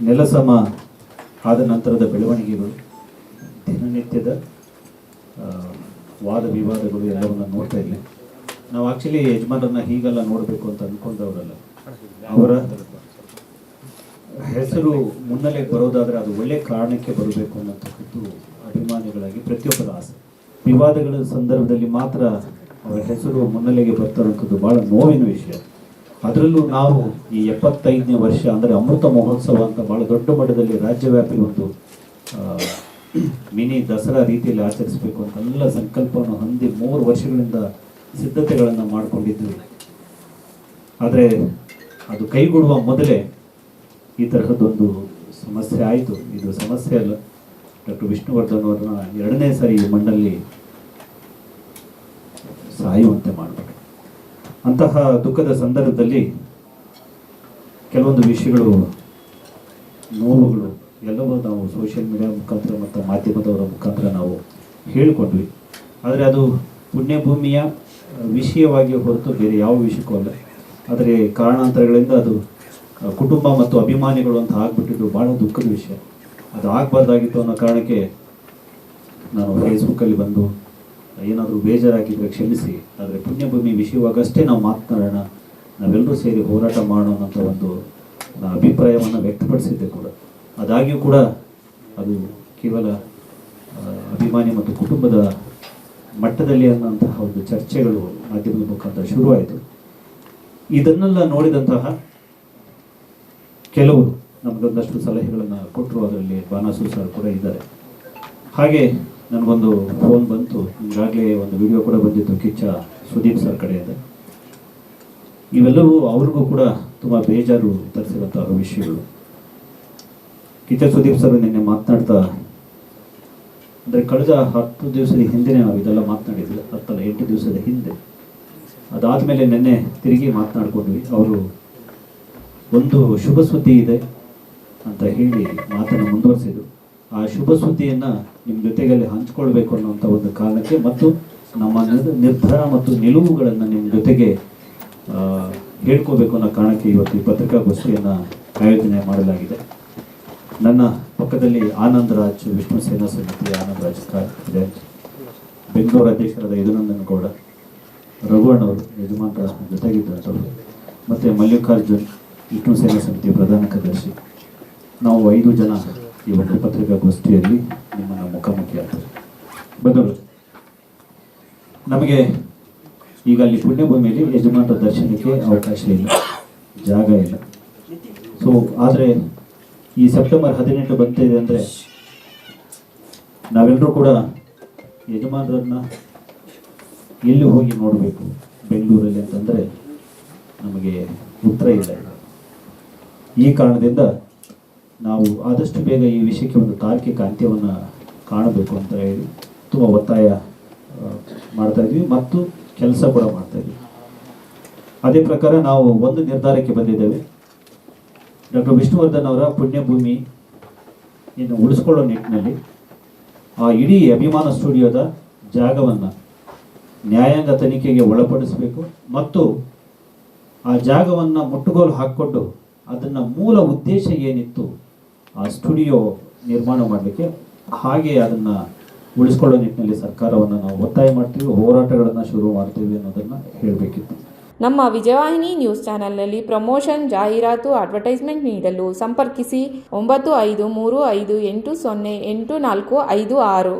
ನೆಲಸಮ ಆದ ನಂತರದ ಬೆಳವಣಿಗೆಗಳು, ದಿನನಿತ್ಯದ ವಾದ ವಿವಾದಗಳು ಎಲ್ಲವನ್ನ ನೋಡ್ತಾ ಇದ್ವಿ ನಾವು ಆಕ್ಚುಲಿ ಯಜಮಾನರನ್ನ ಹೀಗೆಲ್ಲ ನೋಡಬೇಕು ಅಂತ ಅಂದ್ಕೊಂಡವರಲ್ಲ ಅವರ ಹೆಸರು ಮುನ್ನೆಲೆಗೆ ಬರೋದಾದ್ರೆ ಅದು ಒಳ್ಳೆ ಕಾರಣಕ್ಕೆ ಬರಬೇಕು ಅನ್ನತಕ್ಕದ್ದು ಅಭಿಮಾನಿಗಳಾಗಿ ಪ್ರತಿಯೊಬ್ಬರ ಆಸೆ. ವಿವಾದಗಳ ಸಂದರ್ಭದಲ್ಲಿ ಮಾತ್ರ ಅವರ ಹೆಸರು ಮುನ್ನೆಲೆಗೆ ಬರ್ತಾರಂಥದ್ದು ಬಹಳ ನೋವಿನ ವಿಷಯ. ಅದರಲ್ಲೂ ನಾವು ಈ ಎಪ್ಪತ್ತೈದನೇ ವರ್ಷ ಅಂದರೆ ಅಮೃತ ಮಹೋತ್ಸವ ಅಂತ ಬಹಳ ದೊಡ್ಡ ಮಟ್ಟದಲ್ಲಿ ರಾಜ್ಯವ್ಯಾಪಿ ಒಂದು ಮಿನಿ ದಸರಾ ರೀತಿಯಲ್ಲಿ ಆಚರಿಸಬೇಕು ಅಂತೆಲ್ಲ ಸಂಕಲ್ಪವನ್ನು ಹೊಂದಿ ಮೂರು ವರ್ಷಗಳಿಂದ ಸಿದ್ಧತೆಗಳನ್ನು ಮಾಡಿಕೊಂಡಿದ್ವಿ. ಆದರೆ ಅದು ಕೈಗೂಡುವ ಮೊದಲೇ ಈ ತರಹದ್ದೊಂದು ಸಮಸ್ಯೆ ಆಯಿತು. ಇದು ಸಮಸ್ಯೆ ಅಲ್ಲ. ಡಾಕ್ಟರ್ ವಿಷ್ಣುವರ್ಧನ್ ಅವ್ರನ್ನ ಎರಡನೇ ಸಾರಿ ಮಣ್ಣಲ್ಲಿ ಸಾಯುವಂತೆ ಮಾಡಬೇಕು ಅಂತಹ ದುಃಖದ ಸಂದರ್ಭದಲ್ಲಿ ಕೆಲವೊಂದು ವಿಷಯಗಳು, ನೋವುಗಳು ಎಲ್ಲವೂ ನಾವು ಸೋಷಿಯಲ್ ಮೀಡಿಯಾ ಮುಖಾಂತರ ಮತ್ತು ಮಾಧ್ಯಮದವರ ಮುಖಾಂತರ ನಾವು ಹೇಳಿಕೊಂಡ್ವಿ. ಆದರೆ ಅದು ಪುಣ್ಯಭೂಮಿಯ ವಿಷಯವಾಗಿ ಹೊರತು ಬೇರೆ ಯಾವ ವಿಷಯಕ್ಕೂ ಅಲ್ಲ. ಆದರೆ ಕಾರಣಾಂತರಗಳಿಂದ ಅದು ಕುಟುಂಬ ಮತ್ತು ಅಭಿಮಾನಿಗಳು ಅಂತ ಆಗ್ಬಿಟ್ಟಿದ್ದು ಭಾಳ ದುಃಖದ ವಿಷಯ. ಅದು ಆಗಬಾರ್ದಾಗಿತ್ತು ಅನ್ನೋ ಕಾರಣಕ್ಕೆ ನಾನು ಫೇಸ್ಬುಕ್ಕಲ್ಲಿ ಬಂದು ಏನಾದರೂ ಬೇಜಾರಾಗಿದ್ದರೆ ಕ್ಷಮಿಸಿ. ಆದರೆ ಪುಣ್ಯಭೂಮಿ ವಿಷಯವಾಗಷ್ಟೇ ನಾವು ಮಾತನಾಡೋಣ. ನಾವೆಲ್ಲರೂ ಸೇರಿ ಹೋರಾಟ ಮಾಡೋಣ ಅಂತ ಒಂದು ಅಭಿಪ್ರಾಯವನ್ನು ವ್ಯಕ್ತಪಡಿಸಿದ್ದೆ ಕೂಡ. ಅದಾಗಿಯೂ ಕೂಡ ಅದು ಕೇವಲ ಅಭಿಮಾನಿ ಮತ್ತು ಕುಟುಂಬದ ಮಟ್ಟದಲ್ಲಿ ಅನ್ನೋಂತಹ ಒಂದು ಚರ್ಚೆಗಳು ಮಾಧ್ಯಮದ ಮುಖಾಂತರ ಶುರುವಾಯಿತು. ಇದನ್ನೆಲ್ಲ ನೋಡಿದಂತಹ ಕೆಲವರು ನಮಗೊಂದಷ್ಟು ಸಲಹೆಗಳನ್ನು ಕೊಟ್ಟರು. ಅದರಲ್ಲಿ ಬಾನಾಸು ಸರ್ ಕೂಡ ಇದ್ದಾರೆ. ಹಾಗೆ ನನಗೊಂದು ಫೋನ್ ಬಂತು. ಈಗಾಗಲೇ ಒಂದು ವಿಡಿಯೋ ಕೂಡ ಬಂದಿತ್ತು ಕಿಚ್ಚ ಸುದೀಪ್ ಸರ್ ಕಡೆಯಿಂದ ಇವೆಲ್ಲವೂ ಅವ್ರಿಗೂ ಕೂಡ ತುಂಬ ಬೇಜಾರು ತರಿಸಿರುವಂತಹ ವಿಷಯಗಳು. ಕಿಚ್ಚ ಸುದೀಪ್ ಸರ್ ನಿನ್ನೆ ಮಾತನಾಡ್ತಾ, ಅಂದರೆ ಕಳೆದ ಹತ್ತು ದಿವಸದ ಹಿಂದೆ ನಾವು ಇದೆಲ್ಲ ಮಾತನಾಡಿದ್ವಿ ಹತ್ತಲ್ಲ ಎಂಟು ದಿವಸದ ಹಿಂದೆ. ಅದಾದಮೇಲೆ ನಿನ್ನೆ ತಿರುಗಿ ಮಾತನಾಡ್ಕೊಂಡ್ವಿ. ಅವರು, ಒಂದು ಶುಭ ಸುದ್ದಿ ಇದೆ ಅಂತ ಹೇಳಿ ಮಾತನ್ನು ಮುಂದುವರಿಸಿದ್ರು. ಆ ಶುಭ ಸುದ್ದಿಯನ್ನು ನಿಮ್ಮ ಜೊತೆಗಲ್ಲಿ ಹಂಚ್ಕೊಳ್ಬೇಕು ಅನ್ನುವಂಥ ಒಂದು ಕಾರಣಕ್ಕೆ ಮತ್ತು ನಮ್ಮ ನಿರ್- ನಿರ್ಧಾರ ಮತ್ತು ನಿಲುವುಗಳನ್ನು ನಿಮ್ಮ ಜೊತೆಗೆ ಹೇಳ್ಕೋಬೇಕು ಅನ್ನೋ ಕಾರಣಕ್ಕೆ ಇವತ್ತು ಈ ಪತ್ರಿಕಾಗೋಷ್ಠಿಯನ್ನು ಆಯೋಜನೆ ಮಾಡಲಾಗಿದೆ. ನನ್ನ ಪಕ್ಕದಲ್ಲಿ ಆನಂದ್ ರಾಜ್ ವಿಷ್ಣು ಸೇನಾ ಸಮಿತಿ ಆನಂದ್ ರಾಜ್ ಇದೆ ಬೆಂಗಳೂರು ಅಧ್ಯಕ್ಷರಾದ ಯದುನಂದನ್ ಗೌಡ ರಘುವಣ್ಣ ಅವರು ರಾಜ್ ಜೊತೆಗಿದ್ದಂಥವ್ರು, ಮತ್ತು ಮಲ್ಲಿಕಾರ್ಜುನ್ ವಿಷ್ಣು ಸೇನಾ ಸಮಿತಿ ಪ್ರಧಾನ ಕಾರ್ಯದರ್ಶಿ, ನಾವು ಐದು ಜನ ಒಂದು ಪತ್ರಿಕಾಗೋಷ್ಠಿಯಲ್ಲಿ ನಿಮ್ಮನ್ನು ಮುಖಾಮುಖಿ ಆಗ್ತದೆ ಬಂದವರು, ನಮಗೆ ಈಗ ಅಲ್ಲಿ ಪುಣ್ಯಭೂಮಿಯಲ್ಲಿ ಯಜಮಾನ ದರ್ಶನಕ್ಕೆ ಅವಕಾಶ ಇಲ್ಲ, ಜಾಗ ಇಲ್ಲ. ಸೊ ಆದರೆ ಈ ಸೆಪ್ಟೆಂಬರ್ ಹದಿನೆಂಟು ಬಂತಿದೆ ಅಂದರೆ ನಾವೆಲ್ಲರೂ ಕೂಡ ಯಜಮಾನರನ್ನ ಎಲ್ಲಿ ಹೋಗಿ ನೋಡಬೇಕು? ಬೆಂಗಳೂರಲ್ಲಿ ಅಂತಂದರೆ ನಮಗೆ ಉತ್ತರ ಇಲ್ಲ. ಈ ಕಾರಣದಿಂದ ನಾವು ಆದಷ್ಟು ಬೇಗ ಈ ವಿಷಯಕ್ಕೆ ಒಂದು ತಾರ್ಕಿಕ ಅಂತ್ಯವನ್ನು ಕಾಣಬೇಕು ಅಂತ ಹೇಳಿ ತುಂಬ ಒತ್ತಾಯ ಮಾಡ್ತಾ ಇದ್ವಿ ಮತ್ತು ಕೆಲಸ ಕೂಡ ಮಾಡ್ತಾ ಇದ್ವಿ. ಅದೇ ಪ್ರಕಾರ ನಾವು ಒಂದು ನಿರ್ಧಾರಕ್ಕೆ ಬಂದಿದ್ದೇವೆ. ಡಾಕ್ಟರ್ ವಿಷ್ಣುವರ್ಧನ್ ಅವರ ಪುಣ್ಯಭೂಮಿ ಇನ್ನು ಉಳಿಸ್ಕೊಳ್ಳೋ ನಿಟ್ಟಿನಲ್ಲಿ ಆ ಇಡೀ ಅಭಿಮಾನ ಸ್ಟುಡಿಯೋದ ಜಾಗವನ್ನು ನ್ಯಾಯಾಂಗ ತನಿಖೆಗೆ ಒಳಪಡಿಸಬೇಕು ಮತ್ತು ಆ ಜಾಗವನ್ನು ಮುಟ್ಟುಗೋಲು ಹಾಕ್ಕೊಂಡು ಅದನ್ನು ಮೂಲ ಉದ್ದೇಶ ಏನಿತ್ತು ಸ್ಟುಡಿಯೋ ನಿರ್ಮಾಣ ಮಾಡಲಿಕ್ಕೆ ಹಾಗೆ ಅದನ್ನ ಉಳಿಸ್ಕೊಳ್ಳೋ ನಿಟ್ಟಿನಲ್ಲಿ ಸರ್ಕಾರವನ್ನು ನಾವು ಒತ್ತಾಯ ಮಾಡ್ತೀವಿ, ಹೋರಾಟಗಳನ್ನು ಶುರು ಮಾಡ್ತೀವಿ ಅನ್ನೋದನ್ನು ಹೇಳಬೇಕಿತ್ತು. ನಮ್ಮ ವಿಜಯವಾಹಿನಿ ನ್ಯೂಸ್ ಚಾನೆಲ್ನಲ್ಲಿ ಪ್ರಮೋಷನ್, ಜಾಹೀರಾತು, ಅಡ್ವರ್ಟೈಸ್ಮೆಂಟ್ ನೀಡಲು ಸಂಪರ್ಕಿಸಿ ಒಂಬತ್ತು ಐದು ಮೂರು ಐದು ಎಂಟು ಸೊನ್ನೆ ಎಂಟು ನಾಲ್ಕು ಐದು ಆರು.